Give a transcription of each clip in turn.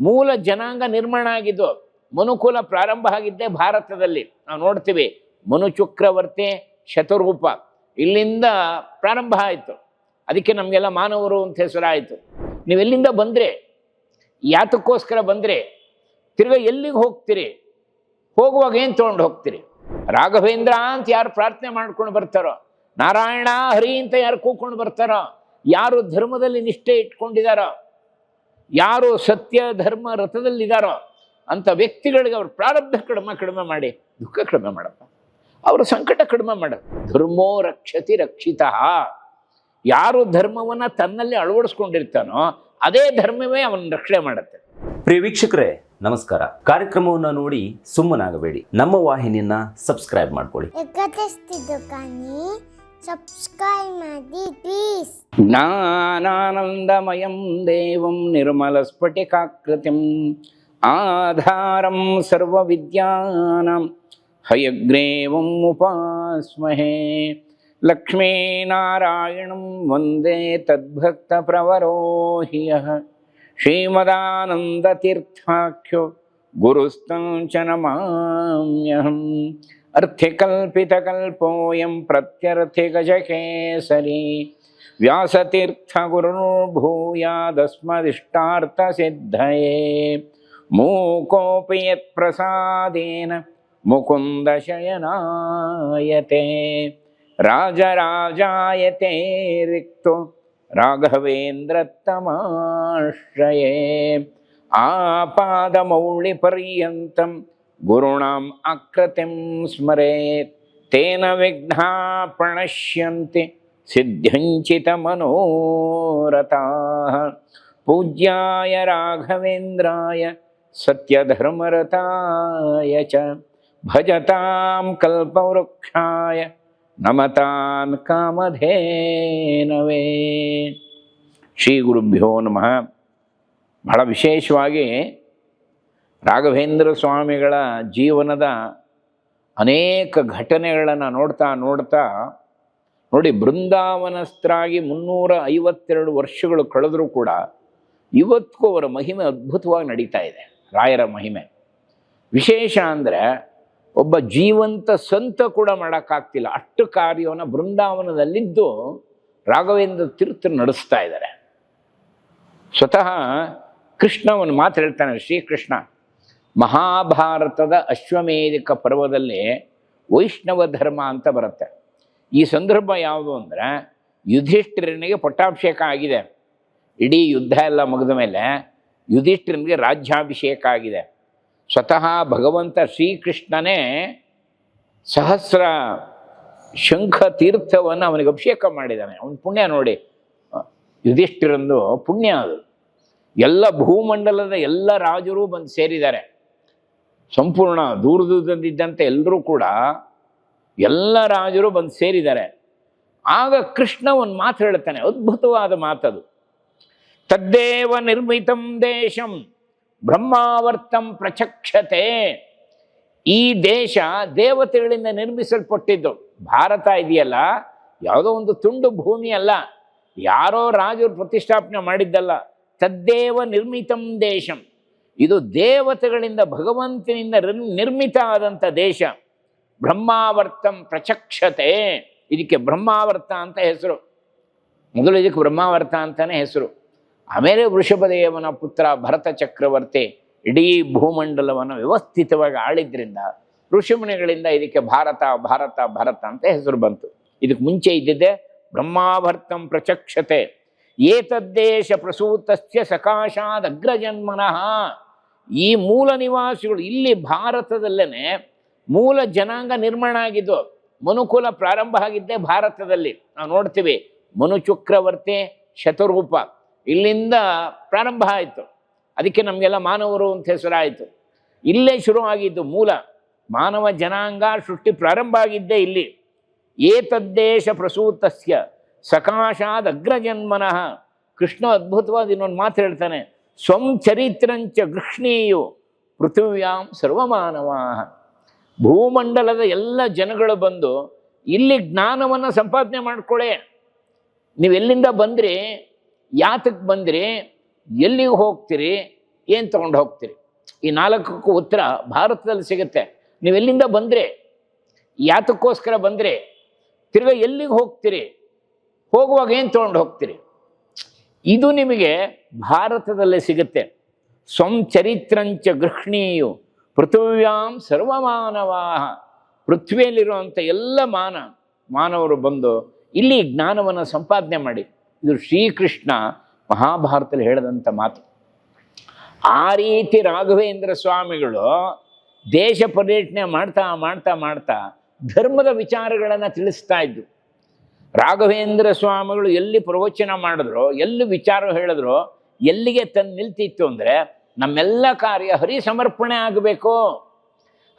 ಮೂಲ ಜನಾಂಗ ನಿರ್ಮಾಣ ಆಗಿದ್ದು ಮನುಕುಲ ಪ್ರಾರಂಭ ಆಗಿದ್ದೇ ಭಾರತದಲ್ಲಿ. ನಾವು ನೋಡ್ತೀವಿ ಮನು ಚಕ್ರವರ್ತಿ ಶತರೂಪ. ಇಲ್ಲಿಂದ ಪ್ರಾರಂಭ ಆಯಿತು. ಅದಕ್ಕೆ ನಮಗೆಲ್ಲ ಮಾನವರು ಅಂತ ಹೆಸರಾಯಿತು ನೀವೆಲ್ಲಿಂದ ಬಂದರೆ, ಯಾತಕ್ಕೋಸ್ಕರ ಬಂದರೆ, ತಿರ್ಗಾ ಎಲ್ಲಿಗೆ ಹೋಗ್ತೀರಿ? ಹೋಗುವಾಗ ಏನು ತೊಗೊಂಡು ಹೋಗ್ತೀರಿ? ರಾಘವೇಂದ್ರ ಅಂತ ಯಾರು ಪ್ರಾರ್ಥನೆ ಮಾಡ್ಕೊಂಡು ಬರ್ತಾರೋ? ನಾರಾಯಣ ಹರಿ ಅಂತ ಯಾರು ಕೂಕೊಂಡು ಬರ್ತಾರೋ? ಯಾರು ಧರ್ಮದಲ್ಲಿ ನಿಷ್ಠೆ ಇಟ್ಕೊಂಡಿದಾರೋ? ಯಾರು ಸತ್ಯ ಧರ್ಮ ರಥದಲ್ಲಿದ್ದಾರೋ ಅಂಥ ವ್ಯಕ್ತಿಗಳಿಗೆ ಅವ್ರ ಪ್ರಾರಬ್ಧ ಕಡಿಮೆ ಕಡಿಮೆ ಮಾಡಿ ದುಃಖ ಕಡಿಮೆ ಮಾಡಪ್ಪ. ಅವರ ಸಂಕಟ ಕಡಿಮೆ ಮಾಡ. ಧರ್ಮೋ ರಕ್ಷತಿ ರಕ್ಷಿತ. ಯಾರು ಧರ್ಮವನ್ನ ತನ್ನಲ್ಲಿ ಅಳವಡಿಸ್ಕೊಂಡಿರ್ತಾನೋ ಅದೇ ಧರ್ಮವೇ ಅವನ ರಕ್ಷಣೆ ಮಾಡುತ್ತೆ. ಪ್ರಿಯ ವೀಕ್ಷಕರೇ ನಮಸ್ಕಾರ. ಕಾರ್ಯಕ್ರಮವನ್ನು ನೋಡಿ ಸುಮ್ಮನಾಗಬೇಡಿ. ನಮ್ಮ ವಾಹಿನಿಯನ್ನ ಸಬ್ಸ್ಕ್ರೈಬ್ ಮಾಡ್ಕೊಳ್ಳಿ. సబ్స్క్రైబ్ అది ప్లీజ్ జ్ఞానానందమయం దేవం నిర్మలస్ఫటికాకృతిం ఆధారం సర్వ విద్యానాం హయగ్రేవం ఉపాస్మహే. లక్ష్మీనారాయణం వందే తద్భక్త ప్రవరోహియ శ్రీమదానందతీర్థాఖ్యో. గురుస్తం చ నమామ్యహం. अर्थिकल्पितकल्पोऽयं प्रत्यर्थिगजकेसरी व्यासतीर्थगुरुर्भूयादस्मदिष्टार्थसिद्धये मूकोऽपि यत्प्रसादेन मुकुन्दशयनायते राजराजायते रिक्तो राघवेन्द्रतमाश्रये आपादमौलिपर्यन्तम् गुरूणाम् आकृतिं स्मरेत् तेन विघ्ना प्रणश्यन्ति सिद्ध्यञ्चितमनोरथाः पूज्याय राघवेन्द्राय सत्यधर्मरताय च भजतां कल्पवृक्षाय नमतान् ಕಾಮಧೇನವೇ ಶ್ರೀ ಗುರುಭ್ಯೋ ನಮಃ ಬಹಳ ವಿಶೇಷವಾಗಿ ರಾಘವೇಂದ್ರ ಸ್ವಾಮಿಗಳ ಜೀವನದ ಅನೇಕ ಘಟನೆಗಳನ್ನು ನೋಡ್ತಾ ನೋಡ್ತಾ ನೋಡಿ ಬೃಂದಾವನಸ್ಥರಾಗಿ ಮುನ್ನೂರ ಐವತ್ತೆರಡು ವರ್ಷಗಳು ಕಳೆದರೂ ಕೂಡ ಇವತ್ತಿಗೂ ಅವರ ಮಹಿಮೆ ಅದ್ಭುತವಾಗಿ ನಡೀತಾ ಇದೆ, ರಾಯರ ಮಹಿಮೆ. ವಿಶೇಷ ಅಂದರೆ ಒಬ್ಬ ಜೀವಂತ ಸಂತ ಕೂಡ ಮಾಡೋಕ್ಕಾಗ್ತಿಲ್ಲ. ಅಷ್ಟು ಕಾರ್ಯವನ್ನು ಬೃಂದಾವನದಲ್ಲಿದ್ದು ರಾಘವೇಂದ್ರ ತೀರ್ಥ ನಡೆಸ್ತಾ ಇದ್ದಾರೆ. ಸ್ವತಃ ಕೃಷ್ಣ ಒಂದು ಮಾತು ಹೇಳ್ತಾನೆ ಶ್ರೀಕೃಷ್ಣ ಮಹಾಭಾರತದ ಅಶ್ವಮೇಧಿಕ ಪರ್ವದಲ್ಲಿ ವೈಷ್ಣವ ಧರ್ಮ ಅಂತ ಬರುತ್ತೆ. ಈ ಸಂದರ್ಭ ಯಾವುದು ಅಂದರೆ ಯುಧಿಷ್ಠಿರನಿಗೆ ಪಟ್ಟಾಭಿಷೇಕ ಆಗಿದೆ. ಇಡೀ ಯುದ್ಧ ಎಲ್ಲ ಮುಗಿದ ಮೇಲೆ ಯುಧಿಷ್ಠಿರನಿಗೆ ರಾಜ್ಯಾಭಿಷೇಕ ಆಗಿದೆ. ಸ್ವತಃ ಭಗವಂತ ಶ್ರೀಕೃಷ್ಣನೇ ಸಹಸ್ರ ಶಂಖ ತೀರ್ಥವನ್ನು ಅವನಿಗೆ ಅಭಿಷೇಕ ಮಾಡಿದ್ದಾನೆ. ಅವನ ಪುಣ್ಯ ನೋಡಿ ಯುಧಿಷ್ಠಿರಂದು ಪುಣ್ಯ ಅದು. ಎಲ್ಲ ಭೂಮಂಡಲದ ಎಲ್ಲ ರಾಜರು ಬಂದು ಸೇರಿದ್ದಾರೆ. ಸಂಪೂರ್ಣ ದೂರ ದೂರದಿಂದಂತೆ ಎಲ್ಲರೂ ಕೂಡ ಎಲ್ಲ ರಾಜರು ಬಂದು ಸೇರಿದ್ದಾರೆ. ಆಗ ಕೃಷ್ಣ ಒಂದು ಮಾತು ಹೇಳ್ತಾನೆ ಅದ್ಭುತವಾದ ಮಾತದು. ತದ್ದೇವ ನಿರ್ಮಿತಂ ದೇಶಂ, ಬ್ರಹ್ಮಾವರ್ತಂ ಪ್ರಚಕ್ಷತೆ. ಈ ದೇಶ ದೇವತೆಗಳಿಂದ ನಿರ್ಮಿಸಲ್ಪಟ್ಟಿದ್ದು. ಭಾರತ ಇದೆಯಲ್ಲ, ಯಾವುದೋ ಒಂದು ತುಂಡು ಭೂಮಿ ಅಲ್ಲ, ಯಾರೋ ರಾಜರು ಪ್ರತಿಷ್ಠಾಪನೆ ಮಾಡಿದ್ದಲ್ಲ. ತದ್ದೇವ ನಿರ್ಮಿತಂ ದೇಶಂ. ಇದು ದೇವತೆಗಳಿಂದ ಭಗವಂತನಿಂದ ನಿರ್- ನಿರ್ಮಿತ ಆದಂಥ ದೇಶ. ಬ್ರಹ್ಮಾವರ್ತಂ ಪ್ರಚಕ್ಷತೆ. ಇದಕ್ಕೆ ಬ್ರಹ್ಮಾವರ್ತ ಅಂತ ಹೆಸರು. ಮೊದಲು ಇದಕ್ಕೆ ಬ್ರಹ್ಮಾವರ್ತ ಅಂತಾನೆ ಹೆಸರು. ಆಮೇಲೆ ವೃಷಭದೇವನ ಪುತ್ರ ಭರತ ಚಕ್ರವರ್ತಿ ಇಡೀ ಭೂಮಂಡಲವನ್ನು ವ್ಯವಸ್ಥಿತವಾಗಿ ಆಳಿದ್ರಿಂದ ಋಷಿಮುನಿಗಳಿಂದ ಇದಕ್ಕೆ ಭಾರತ ಭಾರತ ಭಾರತ ಅಂತ ಹೆಸರು ಬಂತು. ಇದಕ್ಕೆ ಮುಂಚೆ ಇದ್ದಿದ್ದೆ ಬ್ರಹ್ಮಾವರ್ತಂ ಪ್ರಚಕ್ಷತೆ. ಏತದ್ದೇಶ ಪ್ರಸೂತಸ್ಯ ಸಕಾಶಾದ್ ಅಗ್ರಜನ್ಮನಃ ಈ ಮೂಲ ನಿವಾಸಿಗಳು ಇಲ್ಲಿ ಭಾರತದಲ್ಲೇನೆ ಮೂಲ ಜನಾಂಗ ನಿರ್ಮಾಣ ಆಗಿದ್ದು, ಮನುಕುಲ ಪ್ರಾರಂಭ ಆಗಿದ್ದೇ ಭಾರತದಲ್ಲಿ. ನಾವು ನೋಡ್ತೀವಿ ಮನು ಚಕ್ರವರ್ತಿ ಶತರೂಪ. ಇಲ್ಲಿಂದ ಪ್ರಾರಂಭ ಆಯಿತು. ಅದಕ್ಕೆ ನಮಗೆಲ್ಲ ಮಾನವರು ಅಂತ ಹೆಸರಾಯಿತು. ಇಲ್ಲೇ ಶುರುವಾಗಿದ್ದು ಮೂಲ. ಮಾನವ ಜನಾಂಗ ಸೃಷ್ಟಿ ಪ್ರಾರಂಭ ಆಗಿದ್ದೇ ಇಲ್ಲಿ. ಏತದ್ದೇಶ ಪ್ರಸೂತಸ್ಯ ಸಕಾಶಾದ ಅಗ್ರಜನ್ಮನಃ. ಕೃಷ್ಣ ಅದ್ಭುತವಾದ ಇನ್ನೊಂದು ಮಾತು ಹೇಳ್ತಾನೆ. ಸ್ವಂ ಚರಿತ್ರಂಚ ಗೃಷ್ಣೀಯು ಪೃಥಿವ್ಯಾಂ ಸರ್ವಮಾನವಾ ಭೂಮಂಡಲದ ಎಲ್ಲ ಜನಗಳು ಬಂದು, ಇಲ್ಲಿ ಜ್ಞಾನವನ್ನು ಸಂಪಾದನೆ ಮಾಡ್ಕೊಳ್ಳೆ ನೀವು ಎಲ್ಲಿಂದ ಬಂದ್ರಿ? ಯಾತಕ್ಕೆ ಬಂದ್ರಿ? ಎಲ್ಲಿಗೆ ಹೋಗ್ತೀರಿ? ಏನು ತೊಗೊಂಡು ಹೋಗ್ತೀರಿ? ಈ ನಾಲ್ಕಕ್ಕೂ ಉತ್ತರ ಭಾರತದಲ್ಲಿ ಸಿಗುತ್ತೆ. ನೀವೆಲ್ಲಿಂದ ಬಂದ್ರೆ? ಯಾತಕ್ಕೋಸ್ಕರ ಬಂದ್ರಿ? ತಿರ್ಗ ಎಲ್ಲಿಗೆ ಹೋಗ್ತೀರಿ? ಹೋಗುವಾಗ ಏನು ತೊಗೊಂಡು ಹೋಗ್ತೀರಿ? ಇದು ನಿಮಗೆ ಭಾರತದಲ್ಲೇ ಸಿಗುತ್ತೆ. ಚರಿತ್ರಂಚ ಗೃಹಣೀಯು ಪೃಥ್ವ್ಯಾಂ ಸರ್ವಮಾನವಾಹ. ಪೃಥ್ವಿಯಲ್ಲಿರುವಂಥ ಎಲ್ಲ ಮಾನ, ಮಾನವರು ಬಂದು ಇಲ್ಲಿ ಜ್ಞಾನವನ್ನು ಸಂಪಾದನೆ ಮಾಡಿ. ಇದು ಶ್ರೀಕೃಷ್ಣ ಮಹಾಭಾರತದಲ್ಲಿ ಹೇಳಿದಂಥ ಮಾತು. ಆ ರೀತಿ ರಾಘವೇಂದ್ರ ಸ್ವಾಮಿಗಳು ದೇಶ ಪರ್ಯಟನೆ ಮಾಡ್ತಾ ಮಾಡ್ತಾ ಮಾಡ್ತಾ ಧರ್ಮದ ವಿಚಾರಗಳನ್ನು ತಿಳಿಸ್ತಾ ಇದ್ರು. ರಾಘವೇಂದ್ರ ಸ್ವಾಮಿಗಳು ಎಲ್ಲಿ ಪ್ರವಚನ ಮಾಡಿದ್ರು, ಎಲ್ಲಿ ವಿಚಾರ ಹೇಳಿದ್ರು, ಎಲ್ಲಿಗೆ ತಂದು ನಿಲ್ತಿತ್ತು ಅಂದರೆ ನಮ್ಮೆಲ್ಲ ಕಾರ್ಯ ಹರಿ ಸಮರ್ಪಣೆ ಆಗಬೇಕು,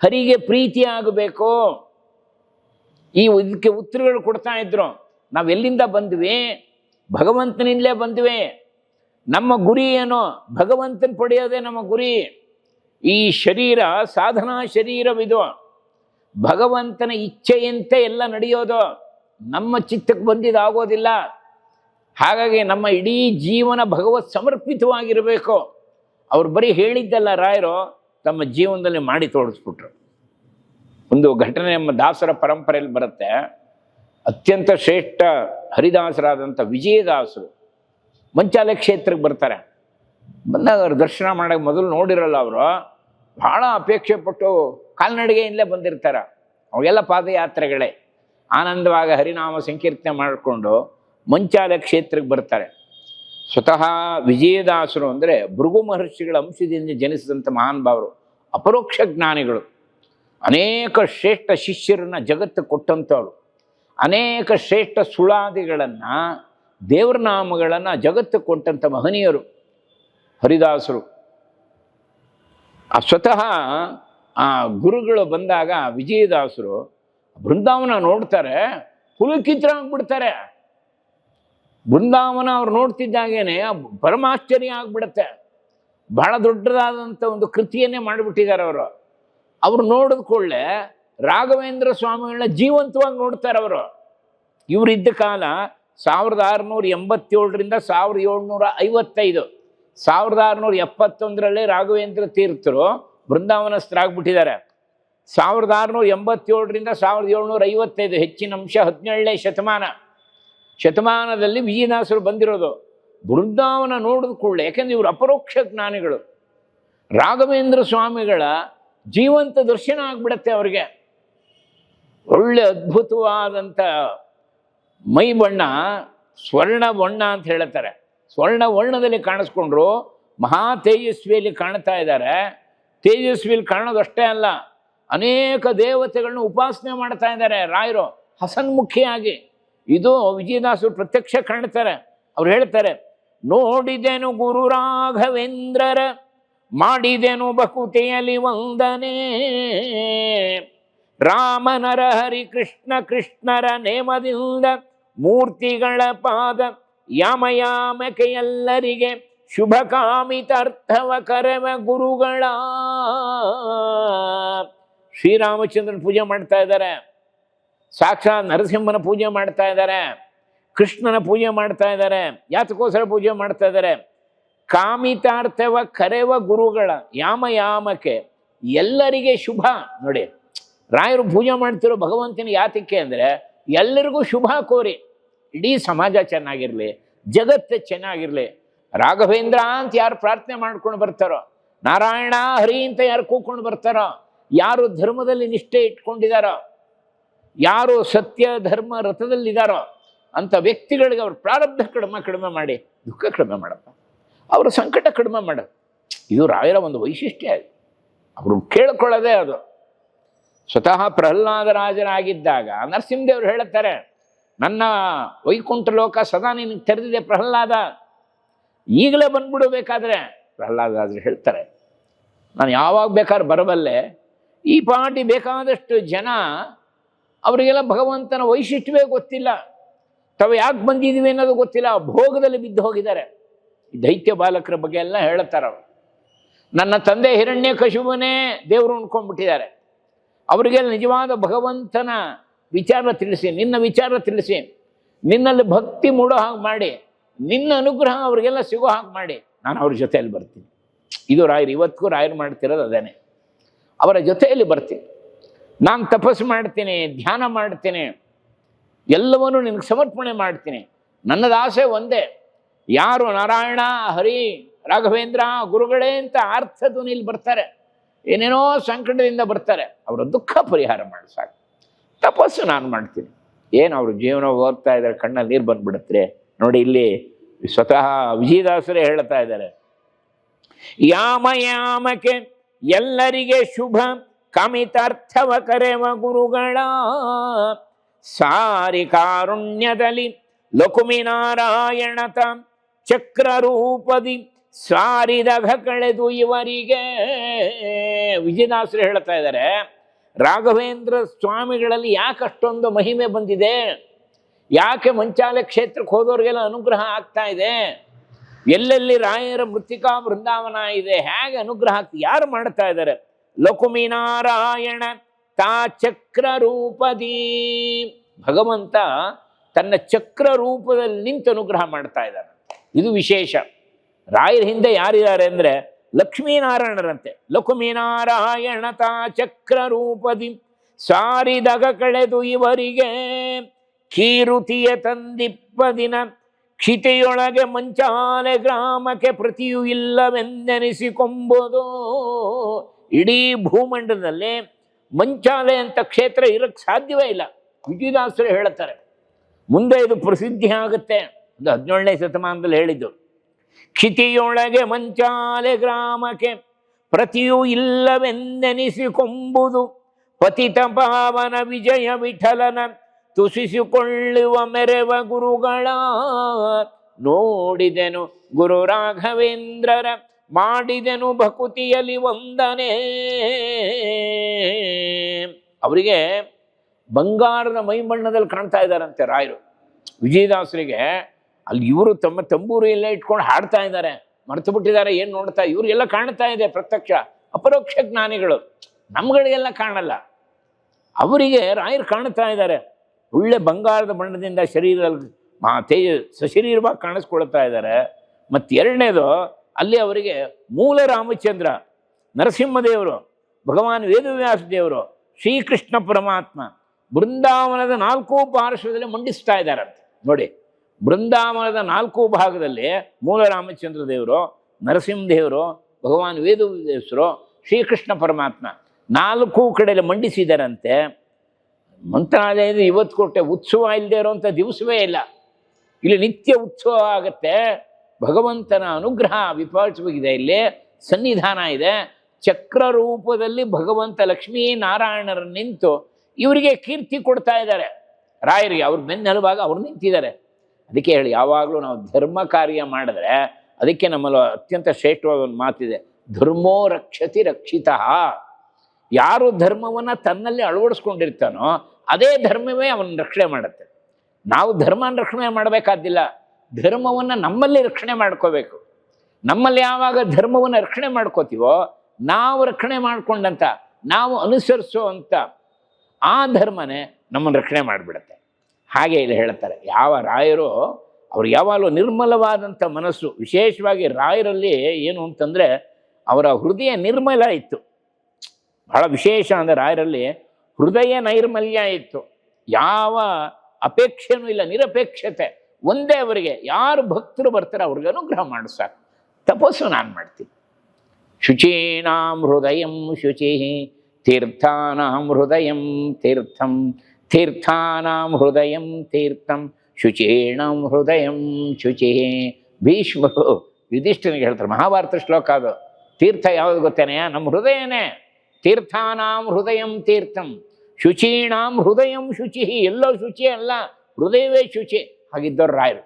ಹರಿಗೆ ಪ್ರೀತಿ ಆಗಬೇಕು. ಈ ಇದಕ್ಕೆ ಉತ್ತರಗಳು ಕೊಡ್ತಾ ಇದ್ರು. ನಾವು ಎಲ್ಲಿಂದ ಬಂದ್ವಿ? ಭಗವಂತನಿಂದಲೇ ಬಂದ್ವಿ. ನಮ್ಮ ಗುರಿ ಏನು? ಭಗವಂತನ ಪಡೆಯೋದೇ ನಮ್ಮ ಗುರಿ. ಈ ಶರೀರ ಸಾಧನಾ ಶರೀರವಿದು. ಭಗವಂತನ ಇಚ್ಛೆಯಂತೆ ಎಲ್ಲ ನಡೆಯೋದು. ನಮ್ಮ ಚಿತ್ತಕ್ಕೆ ಬಂದಿದ್ದಾಗೋದಿಲ್ಲ ಹಾಗಾಗಿ ನಮ್ಮ ಇಡೀ ಜೀವನ ಭಗವತ್ ಸಮರ್ಪಿತವಾಗಿರಬೇಕು. ಅವ್ರು ಬರೀ ಹೇಳಿದ್ದಲ್ಲ ರಾಯರು, ತಮ್ಮ ಜೀವನದಲ್ಲಿ ಮಾಡಿ ತೋರಿಸ್ಬಿಟ್ರು. ಒಂದು ಘಟನೆ ನಮ್ಮ ದಾಸರ ಪರಂಪರೆಯಲ್ಲಿ ಬರುತ್ತೆ. ಅತ್ಯಂತ ಶ್ರೇಷ್ಠ ಹರಿದಾಸರಾದಂಥ ವಿಜಯದಾಸರು ಮಂಚಾಲ ಕ್ಷೇತ್ರಕ್ಕೆ ಬರ್ತಾರೆ. ಬಂದಾಗ ಅವ್ರು ದರ್ಶನ ಮಾಡಕ್ಕೆ ಮೊದಲು ನೋಡಿರಲ್ಲ ಅವರು. ಭಾಳ ಅಪೇಕ್ಷೆ ಪಟ್ಟು ಕಾಲ್ನಡಿಗೆಯಿಂದಲೇ ಬಂದಿರ್ತಾರೆ. ಅವೆಲ್ಲ ಪಾದಯಾತ್ರೆಗಳೇ. ಆನಂದವಾಗ ಹರಿನಾಮ ಸಂಕೀರ್ತನೆ ಮಾಡಿಕೊಂಡು ಮಂಚಾಲ ಕ್ಷೇತ್ರಕ್ಕೆ ಬರ್ತಾರೆ. ಸ್ವತಃ ವಿಜಯದಾಸರು ಅಂದರೆ ಭೃಗು ಮಹರ್ಷಿಗಳ ಅಂಶದಿಂದ ಜನಿಸಿದಂಥ ಮಹಾನುಭಾವರು ಅಪರೋಕ್ಷ ಜ್ಞಾನಿಗಳು. ಅನೇಕ ಶ್ರೇಷ್ಠ ಶಿಷ್ಯರನ್ನ ಜಗತ್ತು ಕೊಟ್ಟಂಥವ್ರು ಅನೇಕ ಶ್ರೇಷ್ಠ ಸುಳಾದಿಗಳನ್ನು, ದೇವ್ರ ನಾಮಗಳನ್ನು ಜಗತ್ತು ಕೊಟ್ಟಂಥ ಮಹನೀಯರು, ಹರಿದಾಸರು. ಆ ಸ್ವತಃ ಆ ಗುರುಗಳು ಬಂದಾಗ ವಿಜಯದಾಸರು ಬೃಂದಾವನ ನೋಡ್ತಾರೆ ಪುಲಕಿತ್ರ ಆಗ್ಬಿಡ್ತಾರೆ. ಬೃಂದಾವನ ಅವ್ರು ನೋಡ್ತಿದ್ದಾಗೇನೆ ಪರಮಾಶ್ಚರ್ಯ ಆಗ್ಬಿಡುತ್ತೆ. ಬಹಳ ದೊಡ್ಡದಾದಂಥ ಒಂದು ಕೃತಿಯನ್ನೇ ಮಾಡಿಬಿಟ್ಟಿದ್ದಾರೆ ಅವರು. ಅವ್ರು ನೋಡಿದ ಕೂಡಲೇ ರಾಘವೇಂದ್ರ ಸ್ವಾಮಿಗಳನ್ನ ಜೀವಂತವಾಗಿ ನೋಡ್ತಾರೆ ಅವರು. ಇವರಿದ್ದ ಕಾಲ ಸಾವಿರದ ಆರುನೂರ ಎಂಬತ್ತೇಳರಿಂದ ಸಾವಿರದ ಏಳ್ನೂರ ಐವತ್ತೈದು. ಸಾವಿರದ ಆರುನೂರ ಎಪ್ಪತ್ತೊಂದರಲ್ಲಿ ರಾಘವೇಂದ್ರ ತೀರ್ಥರು ಬೃಂದಾವನಸ್ಥರಾಗ್ಬಿಟ್ಟಿದ್ದಾರೆ. ಸಾವಿರದ ಆರುನೂರ ಎಂಬತ್ತೇಳರಿಂದ ಸಾವಿರದ ಏಳ್ನೂರ ಐವತ್ತೈದು ಹೆಚ್ಚಿನ ಅಂಶ ಹದಿನೇಳನೇ ಶತಮಾನ. ಶತಮಾನದಲ್ಲಿ ವಿಜಯದಾಸರು ಬಂದಿರೋದು. ಬೃಂದಾವನ ನೋಡಿದ ಕೂಡಲೇ, ಯಾಕೆಂದ್ರೆ ಇವರು ಅಪರೋಕ್ಷ ಜ್ಞಾನಿಗಳು. ರಾಘವೇಂದ್ರ ಸ್ವಾಮಿಗಳ ಜೀವಂತ ದರ್ಶನ ಆಗ್ಬಿಡತ್ತೆ ಅವರಿಗೆ. ಒಳ್ಳೆ ಅದ್ಭುತವಾದಂಥ ಮೈ ಬಣ್ಣ ಸ್ವರ್ಣ ಬಣ್ಣ ಅಂತ ಹೇಳ್ತಾರೆ. ಸ್ವರ್ಣ ವರ್ಣದಲ್ಲಿ ಕಾಣಿಸ್ಕೊಂಡ್ರು, ಮಹಾ ತೇಜಸ್ವಿಯಲ್ಲಿ ಕಾಣ್ತಾ ಇದ್ದಾರೆ. ತೇಜಸ್ವಿಯಲ್ಲಿ ಕಾಣೋದಷ್ಟೇ ಅಲ್ಲ. ಅನೇಕ ದೇವತೆಗಳನ್ನ ಉಪಾಸನೆ ಮಾಡ್ತಾ ಇದ್ದಾರೆ. ರಾಯರು ಹಸನ್ಮುಖಿಯಾಗಿ. ಇದು ವಿಜಯದಾಸರು ಪ್ರತ್ಯಕ್ಷ ಕಾಣ್ತಾರೆ. ಅವ್ರು ಹೇಳ್ತಾರೆ, ನೋಡಿದೆನು ಗುರು ರಾಘವೇಂದ್ರರ, ಮಾಡಿದೆನು ಬಕುಟೆಯಲ್ಲಿ ವಂದನೆ. ರಾಮನರ ಹರಿ ಕೃಷ್ಣ, ಕೃಷ್ಣರ ನೇಮದಿಂದ ಮೂರ್ತಿಗಳ ಪಾದ ಯಾಮಯಾಮಕೆಯೆಲ್ಲರಿಗೆ ಶುಭ ಕಾಮಿತಾರ್ಥವ ಕರವ ಗುರುಗಳ. ಶ್ರೀರಾಮಚಂದ್ರನ ಪೂಜೆ ಮಾಡ್ತಾ ಇದ್ದಾರೆ. ಸಾಕ್ಷಾತ್ ನರಸಿಂಹನ ಪೂಜೆ ಮಾಡ್ತಾ ಇದ್ದಾರೆ. ಕೃಷ್ಣನ ಪೂಜೆ ಮಾಡ್ತಾ ಇದ್ದಾರೆ. ಯಾತಕ್ಕೋಸ್ಕರ ಪೂಜೆ ಮಾಡ್ತಾ ಇದ್ದಾರೆ. ಕಾಮಿತಾರ್ಥವ ಕರೆವ ಗುರುಗಳ ಯಾಮ ಯಾಮಕ್ಕೆ ಎಲ್ಲರಿಗೆ ಶುಭ. ನೋಡಿ, ರಾಯರು ಪೂಜೆ ಮಾಡ್ತಿರೋ ಭಗವಂತನ ಯಾತಕ್ಕೆ ಅಂದರೆ ಎಲ್ಲರಿಗೂ ಶುಭ ಕೋರಿ. ಇಡೀ ಸಮಾಜ ಚೆನ್ನಾಗಿರಲಿ, ಜಗತ್ತು ಚೆನ್ನಾಗಿರಲಿ. ರಾಘವೇಂದ್ರ ಅಂತ ಯಾರು ಪ್ರಾರ್ಥನೆ ಮಾಡ್ಕೊಂಡು ಬರ್ತಾರೋ, ನಾರಾಯಣ ಹರಿ ಅಂತ ಯಾರು ಕೂಕೊಂಡು ಬರ್ತಾರೋ ಯಾರು ಧರ್ಮದಲ್ಲಿ ನಿಷ್ಠೆ ಇಟ್ಕೊಂಡಿದಾರೋ, ಯಾರು ಸತ್ಯ, ಧರ್ಮ ರಥದಲ್ಲಿದ್ದಾರೋ ಅಂಥ ವ್ಯಕ್ತಿಗಳಿಗೆ ಅವ್ರ ಪ್ರಾರಬ್ಧ ಕಡಿಮೆ ಕಡಿಮೆ ಮಾಡಿ, ದುಃಖ ಕಡಿಮೆ ಮಾಡಪ್ಪ. ಅವರ ಸಂಕಟ ಕಡಿಮೆ ಮಾಡ. ಇದು ರಾಯರ ಒಂದು ವೈಶಿಷ್ಟ್ಯ. ಅದು ಅವರು ಕೇಳ್ಕೊಳ್ಳೋದೇ ಅದು. ಸ್ವತಃ ಪ್ರಹ್ಲಾದರಾಜರಾಗಿದ್ದಾಗ ನರಸಿಂಹದೇವರು ಹೇಳುತ್ತಾರೆ, ನನ್ನ ವೈಕುಂಠ ಲೋಕ ಸದಾ ನಿನಗೆ ತೆರೆದಿದೆ ಪ್ರಹ್ಲಾದ. ಈಗಲೇ ಬಂದ್ಬಿಡಬೇಕಾದ್ರೆ ಪ್ರಹ್ಲಾದರಾಜರು ಹೇಳ್ತಾರೆ, ನಾನು ಯಾವಾಗ ಬೇಕಾದ್ರೆ ಬರಬಲ್ಲೆ ಈ ಪಾಟಿ ಬೇಕಾದಷ್ಟು ಜನ ಅವರಿಗೆಲ್ಲ ಭಗವಂತನ ವೈಶಿಷ್ಟ್ಯವೇ ಗೊತ್ತಿಲ್ಲ. ತಾವು ಯಾಕೆ ಬಂದಿದ್ದೀವಿ ಅನ್ನೋದು ಗೊತ್ತಿಲ್ಲ. ಭೋಗದಲ್ಲಿ ಬಿದ್ದು ಹೋಗಿದ್ದಾರೆ. ದೈತ್ಯ ಬಾಲಕರ ಬಗ್ಗೆ ಎಲ್ಲ ಹೇಳ್ತಾರೆ ಅವರು. ನನ್ನ ತಂದೆ ಹಿರಣ್ಯ ಕಶುವನೇ ದೇವರು ಉಣ್ಕೊಂಡ್ಬಿಟ್ಟಿದ್ದಾರೆ. ಅವರಿಗೆ ನಿಜವಾದ ಭಗವಂತನ ವಿಚಾರ ತಿಳಿಸಿ, ನಿನ್ನ ವಿಚಾರ ತಿಳಿಸಿ, ನಿನ್ನಲ್ಲಿ ಭಕ್ತಿ ಮೂಡೋ ಹಾಗೆ ಮಾಡಿ, ನಿನ್ನ ಅನುಗ್ರಹ ಅವರಿಗೆಲ್ಲ ಸಿಗೋ ಹಾಗೆ ಮಾಡಿ, ನಾನು ಅವ್ರ ಜೊತೆಯಲ್ಲಿ ಬರ್ತೀನಿ. ಇದು ರಾಯರು, ಇವತ್ತಿಗೂ ರಾಯರು ಮಾಡ್ತಿರೋದು ಅದೇನೆ. ಅವರ ಜೊತೆಯಲ್ಲಿ ಬರ್ತೀನಿ. ನಾನು ತಪಸ್ಸು ಮಾಡ್ತೀನಿ, ಧ್ಯಾನ ಮಾಡ್ತೀನಿ, ಎಲ್ಲವನ್ನೂ ನಿನಗೆ ಸಮರ್ಪಣೆ ಮಾಡ್ತೀನಿ. ನನ್ನದಾಸೆ ಒಂದೇ. ಯಾರು ನಾರಾಯಣ, ಹರಿ, ರಾಘವೇಂದ್ರ, ಗುರುಗಳೇ ಅಂತ ಅರ್ಥ ಧ್ವನಿಲಿ ಬರ್ತಾರೆ. ಏನೇನೋ ಸಂಕಟದಿಂದ ಬರ್ತಾರೆ. ಅವರ ದುಃಖ ಪರಿಹಾರ ಮಾಡಿ ಸಾಕು. ತಪಸ್ಸು ನಾನು ಮಾಡ್ತೀನಿ. ಏನು ಅವರು ಜೀವನ ಹೋಗ್ತಾ ಇದ್ದಾರೆ, ಕಣ್ಣಲ್ಲಿ ನೀರು ಬಂದ್ಬಿಡುತ್ತೆ. ನೋಡಿ ಇಲ್ಲಿ ಸ್ವತಃ ವಿಜಯದಾಸರೇ ಹೇಳ್ತಾ ಇದ್ದಾರೆ. ಯಾಮ ಯಾಮಕ್ಕೆ ಎಲ್ಲರಿಗೆ ಶುಭ. ಕಮಿತಾರ್ಥವ ಕರೆವ ಗುರುಗಳ. ಸಾರಿ ಕಾರುಣ್ಯದಲ್ಲಿ ಲಕುಮಿನಾರಾಯಣತ ಚಕ್ರರೂಪದಿ ಸಾರಿದಘ ಕಳೆದು ಇವರಿಗೆ. ವಿಜಯದಾಸರು ಹೇಳ್ತಾ ಇದ್ದಾರೆ, ರಾಘವೇಂದ್ರ ಸ್ವಾಮಿಗಳಲ್ಲಿ ಯಾಕೆ ಅಷ್ಟೊಂದು ಮಹಿಮೆ ಬಂದಿದೆ? ಯಾಕೆ ಮಂಚಾಲ ಕ್ಷೇತ್ರಕ್ಕೆ ಹೋದವ್ರಿಗೆಲ್ಲ ಅನುಗ್ರಹ ಆಗ್ತಾ ಇದೆ? ಎಲ್ಲೆಲ್ಲಿ ರಾಯರ ಮೃತ್ತಿಕಾ ಬೃಂದಾವನ ಇದೆ, ಹೇಗೆ ಅನುಗ್ರಹ ಯಾರು ಮಾಡ್ತಾ ಇದ್ದಾರೆ? ಲಕುಮಿನಾರಾಯಣ ತಾ ಚಕ್ರ ರೂಪದಿ ಭಗವಂತ ತನ್ನ ಚಕ್ರ ರೂಪದಲ್ಲಿ ನಿಂತು ಅನುಗ್ರಹ ಮಾಡ್ತಾ ಇದ್ದಾರೆ ಇದು ವಿಶೇಷ. ರಾಯರ ಹಿಂದೆ ಯಾರಿದ್ದಾರೆ ಅಂದ್ರೆ ಲಕ್ಷ್ಮೀನಾರಾಯಣರಂತೆ. ಲಕುಮಿನಾರಾಯಣ ತಾ ಚಕ್ರ ರೂಪದಿ ಸಾರಿದಗ ಕಳೆದು ಇವರಿಗೆ ಕೀರುತಿಯ ತಂದಿಪ್ಪದಿನ ಕ್ಷಿತೆಯೊಳಗೆ ಮಂಚಾಲೆ ಗ್ರಾಮಕ್ಕೆ ಪ್ರತಿಯೂ ಇಲ್ಲವೆಂದೆನಿಸಿಕೊಂಬುದು. ಇಡೀ ಭೂಮಂಡಲದಲ್ಲಿ ಮಂಚಾಲೆ ಅಂತ ಕ್ಷೇತ್ರ ಇರಕ್ಕೆ ಸಾಧ್ಯವೇ ಇಲ್ಲ. ವಿಜಯದಾಸರು ಹೇಳುತ್ತಾರೆ, ಮುಂದೆ ಇದು ಪ್ರಸಿದ್ಧಿ ಆಗುತ್ತೆ ಒಂದು ಹದಿನೇಳನೇ ಶತಮಾನದಲ್ಲಿ ಹೇಳಿದ್ದು. ಕ್ಷಿತಿಯೊಳಗೆ ಮಂಚಾಲೆ ಗ್ರಾಮಕ್ಕೆ ಪ್ರತಿಯೂ ಇಲ್ಲವೆಂದೆನಿಸಿಕೊಂಬುದು ಪತಿತ ಪಾವನ ವಿಜಯ ವಿಠಲನ ತುಸಿಸಿಕೊಳ್ಳುವ ಮೆರೆವ ಗುರುಗಳ ನೋಡಿದೆನು ಗುರು ರಾಘವೇಂದ್ರರ ಮಾಡಿದೆನು ಭಕುತಿಯಲ್ಲಿ ವಂದನೆ. ಅವರಿಗೆ ಬಂಗಾರದ ಮೈಮಣ್ಣದಲ್ಲಿ ಕಾಣ್ತಾ ಇದ್ದಾರಂತೆ ರಾಯರು. ವಿಜಯದಾಸರಿಗೆ ಅಲ್ಲಿ ಇವರು ತಮ್ಮ ತಂಬೂರು ಎಲ್ಲ ಇಟ್ಕೊಂಡು ಹಾಡ್ತಾ ಇದ್ದಾರೆ. ಮರೆತು ಬಿಟ್ಟಿದ್ದಾರೆ, ಏನು ನೋಡ್ತಾ ಇವ್ರಿಗೆಲ್ಲ ಕಾಣ್ತಾ ಇದೆ ಪ್ರತ್ಯಕ್ಷ, ಅಪರೋಕ್ಷ ಜ್ಞಾನಿಗಳು. ನಮ್ಗಳಿಗೆಲ್ಲ ಕಾಣಲ್ಲ. ಅವರಿಗೆ ರಾಯರು ಕಾಣ್ತಾ ಇದ್ದಾರೆ. ಒಳ್ಳೆ ಬಂಗಾರದ ಬಣ್ಣದಿಂದ ಶರೀರ ಮಾ ತೇಜ ಸಶರೀರವಾಗಿ ಕಾಣಿಸ್ಕೊಳ್ತಾ ಇದ್ದಾರೆ. ಮತ್ತು ಎರಡನೇದು ಅಲ್ಲಿ ಅವರಿಗೆ ಮೂಲ ರಾಮಚಂದ್ರ, ನರಸಿಂಹದೇವರು, ಭಗವಾನ್ ವೇದವ್ಯಾಸ ದೇವರು, ಶ್ರೀಕೃಷ್ಣ ಪರಮಾತ್ಮ ಬೃಂದಾವನದ ನಾಲ್ಕು ಪಾರ್ಶ್ವದಲ್ಲಿ ಮಂಡಿಸ್ತಾ ಇದ್ದಾರಂತೆ. ನೋಡಿ, ಬೃಂದಾವನದ ನಾಲ್ಕು ಭಾಗದಲ್ಲಿ ಮೂಲ ರಾಮಚಂದ್ರ ದೇವರು, ನರಸಿಂಹದೇವರು, ಭಗವಾನ್ ವೇದವ್ಯಾಸರು, ಶ್ರೀಕೃಷ್ಣ ಪರಮಾತ್ಮ ನಾಲ್ಕು ಕಡೆಯಲ್ಲಿ ಮಂಡಿಸಿದಾರಂತೆ ಮಂತ್ರಾಲಯದ ಇವತ್ತು ಕೊಟ್ಟೆ ಉತ್ಸವ ಇಲ್ಲದೆ ಇರೋವಂಥ ದಿವಸವೇ ಇಲ್ಲ. ಇಲ್ಲಿ ನಿತ್ಯ ಉತ್ಸವ ಆಗುತ್ತೆ. ಭಗವಂತನ ಅನುಗ್ರಹ ವಿಪರೀತವಾಗಿದೆ ಇಲ್ಲಿ ಸನ್ನಿಧಾನ ಇದೆ. ಚಕ್ರ ರೂಪದಲ್ಲಿ ಭಗವಂತ ಲಕ್ಷ್ಮೀ ನಾರಾಯಣರ ನಿಂತು ಇವರಿಗೆ ಕೀರ್ತಿ ಕೊಡ್ತಾ ಇದ್ದಾರೆ. ರಾಯರಿಗೆ ಅವ್ರ ಬೆನ್ನೆಲುಬಾಗ ಅವ್ರು ನಿಂತಿದ್ದಾರೆ. ಅದಕ್ಕೆ ಹೇಳಿ ಯಾವಾಗಲೂ ನಾವು ಧರ್ಮ ಕಾರ್ಯ ಮಾಡಿದ್ರೆ ಅದಕ್ಕೆ ನಮ್ಮಲ್ಲಿ ಅತ್ಯಂತ ಶ್ರೇಷ್ಠವಾದ ಒಂದು ಮಾತಿದೆ. ಧರ್ಮೋ ರಕ್ಷತಿ ರಕ್ಷಿತ. ಯಾರು ಧರ್ಮವನ್ನು ತನ್ನಲ್ಲಿ ಅಳವಡಿಸ್ಕೊಂಡಿರ್ತಾನೋ ಅದೇ ಧರ್ಮವೇ ಅವನ ರಕ್ಷಣೆ ಮಾಡುತ್ತೆ. ನಾವು ಧರ್ಮನ ರಕ್ಷಣೆ ಮಾಡಬೇಕಾದಿಲ್ಲ ಧರ್ಮವನ್ನು ನಮ್ಮಲ್ಲಿ ರಕ್ಷಣೆ ಮಾಡ್ಕೋಬೇಕು. ನಮ್ಮಲ್ಲಿ ಯಾವಾಗ ಧರ್ಮವನ್ನು ರಕ್ಷಣೆ ಮಾಡ್ಕೋತೀವೋ ನಾವು ರಕ್ಷಣೆ ಮಾಡ್ಕೊಂಡಂತ, ನಾವು ಅನುಸರಿಸುವಂಥ ಆ ಧರ್ಮನೇ ನಮ್ಮನ್ನು ರಕ್ಷಣೆ ಮಾಡಿಬಿಡುತ್ತೆ. ಹಾಗೆ ಇಲ್ಲಿ ಹೇಳ್ತಾರೆ, ಯಾವ ರಾಯರು ಅವ್ರು ಯಾವಾಗಲೂ ನಿರ್ಮಲವಾದಂಥ ಮನಸ್ಸು, ವಿಶೇಷವಾಗಿ ರಾಯರಲ್ಲಿ ಏನು ಅಂತಂದರೆ ಅವರ ಹೃದಯ ನಿರ್ಮಲ ಇತ್ತು. ಬಹಳ ವಿಶೇಷ ಅಂದರೆ ರಾಯರಲ್ಲಿ ಹೃದಯ ನೈರ್ಮಲ್ಯ ಇತ್ತು. ಯಾವ ಅಪೇಕ್ಷೆನೂ ಇಲ್ಲ, ನಿರಪೇಕ್ಷತೆ. ಒಂದೇ ಅವರಿಗೆ ಯಾರು ಭಕ್ತರು ಬರ್ತಾರೆ ಅವ್ರಿಗೆ ಅನುಗ್ರಹ ಮಾಡಿಸ್ತಾರೆ ತಪಸ್ಸು ನಾನು ಮಾಡ್ತೀನಿ. ಶುಚೀನಾಂ ಹೃದಯಂ ಶುಚಿ ತೀರ್ಥಾನಾಂ ಹೃದಯಂ ತೀರ್ಥಂ, ತೀರ್ಥಾನಾಂ ಹೃದಯಂ ತೀರ್ಥಂ, ಶುಚೀಣಂ ಹೃದಯಂ ಶುಚಿ. ಭೀಷ್ಮರು ಯುಧಿಷ್ಠನಿಗೆ ಹೇಳ್ತಾರೆ, ಮಹಾಭಾರತ ಶ್ಲೋಕ ಅದು. ತೀರ್ಥ ಯಾವುದು ಗೊತ್ತೇನೆಯಾ ನಮ್ಮ ಹೃದಯನೇ. ತೀರ್ಥಾನಾಂ ಹೃದಯಂ ತೀರ್ಥಂ. ಶುಚೀಣಾಂ ಹೃದಯಂ ಶುಚಿ. ಎಲ್ಲೋ ಶುಚಿ ಅಲ್ಲ, ಹೃದಯವೇ ಶುಚಿ. ಹಾಗಿದ್ದವ್ರು ರಾಯರು.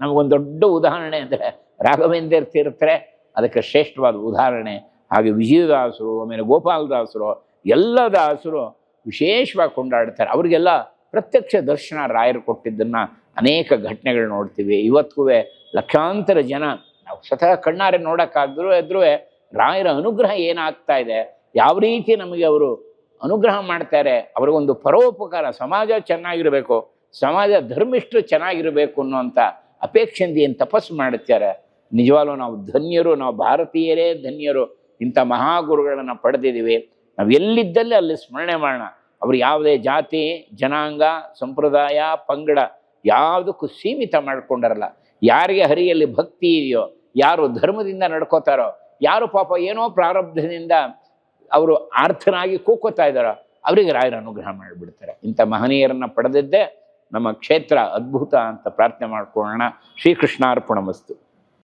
ನಮಗೊಂದು ದೊಡ್ಡ ಉದಾಹರಣೆ ಅಂದರೆ ರಾಘವೇಂದ್ರ ತೀರ್ಥರೆ, ಅದಕ್ಕೆ ಶ್ರೇಷ್ಠವಾದ ಉದಾಹರಣೆ. ಹಾಗೆ ವಿಜಯದಾಸರು, ಆಮೇಲೆ ಗೋಪಾಲದಾಸರು, ಎಲ್ಲ ದಾಸರು ವಿಶೇಷವಾಗಿ ಕೊಂಡಾಡ್ತಾರೆ. ಅವರಿಗೆಲ್ಲ ಪ್ರತ್ಯಕ್ಷ ದರ್ಶನ ರಾಯರು ಕೊಟ್ಟಿದ್ದನ್ನು ಅನೇಕ ಘಟನೆಗಳು ನೋಡ್ತೀವಿ. ಇವತ್ತಿಗೂ ಲಕ್ಷಾಂತರ ಜನ ನಾವು ಸ್ವತಃ ಕಣ್ಣಾರೆ ನೋಡೋಕ್ಕಾದ್ರೂ ಎದ್ರೂ ರಾಯರ ಅನುಗ್ರಹ ಏನಾಗ್ತಾ ಇದೆ? ಯಾವ ರೀತಿ ನಮಗೆ ಅವರು ಅನುಗ್ರಹ ಮಾಡ್ತಾರೆ, ಅವ್ರಿಗೊಂದು ಪರೋಪಕಾರ, ಸಮಾಜ ಚೆನ್ನಾಗಿರಬೇಕು, ಸಮಾಜ ಧರ್ಮಿಷ್ಠರು ಚೆನ್ನಾಗಿರಬೇಕು ಅನ್ನುವಂಥ ಅಪೇಕ್ಷೆಯಿಂದ ಏನು ತಪಸ್ಸು ಮಾಡುತ್ತಾರೆ? ನಿಜವಾಗ್ಲೂ ನಾವು ಧನ್ಯರು, ನಾವು ಭಾರತೀಯರೇ ಧನ್ಯರು, ಇಂಥ ಮಹಾಗುರುಗಳನ್ನು ಪಡೆದಿದ್ದೀವಿ. ನಾವು ಎಲ್ಲಿದ್ದಲ್ಲಿ ಅಲ್ಲಿ ಸ್ಮರಣೆ ಮಾಡೋಣ. ಅವರು ಯಾವುದೇ ಜಾತಿ, ಜನಾಂಗ, ಸಂಪ್ರದಾಯ, ಪಂಗಡ ಯಾವುದಕ್ಕೂ ಸೀಮಿತ ಮಾಡಿಕೊಂಡರಲ್ಲ. ಯಾರಿಗೆ ಹರಿಯಲ್ಲಿ ಭಕ್ತಿ ಇದೆಯೋ, ಯಾರು ಧರ್ಮದಿಂದ ನಡ್ಕೋತಾರೋ, ಯಾರು ಪಾಪ ಏನೋ ಪ್ರಾರಬ್ಧದಿಂದ ಅವರು ಆರ್ಥನಾಗಿ ಕೂಕೋತಾ ಇದ್ದಾರೋ, ಅವರಿಗೆ ರಾಯರ ಅನುಗ್ರಹ ಮಾಡಿಬಿಡ್ತಾರೆ. ಇಂಥ ಮಹನೀಯರನ್ನ ಪಡೆದಿದ್ದೇ ನಮ್ಮ ಕ್ಷೇತ್ರ ಅದ್ಭುತ ಅಂತ ಪ್ರಾರ್ಥನೆ ಮಾಡ್ಕೊಳ್ಳೋಣ. ಶ್ರೀಕೃಷ್ಣಾರ್ಪಣ ಮಸ್ತು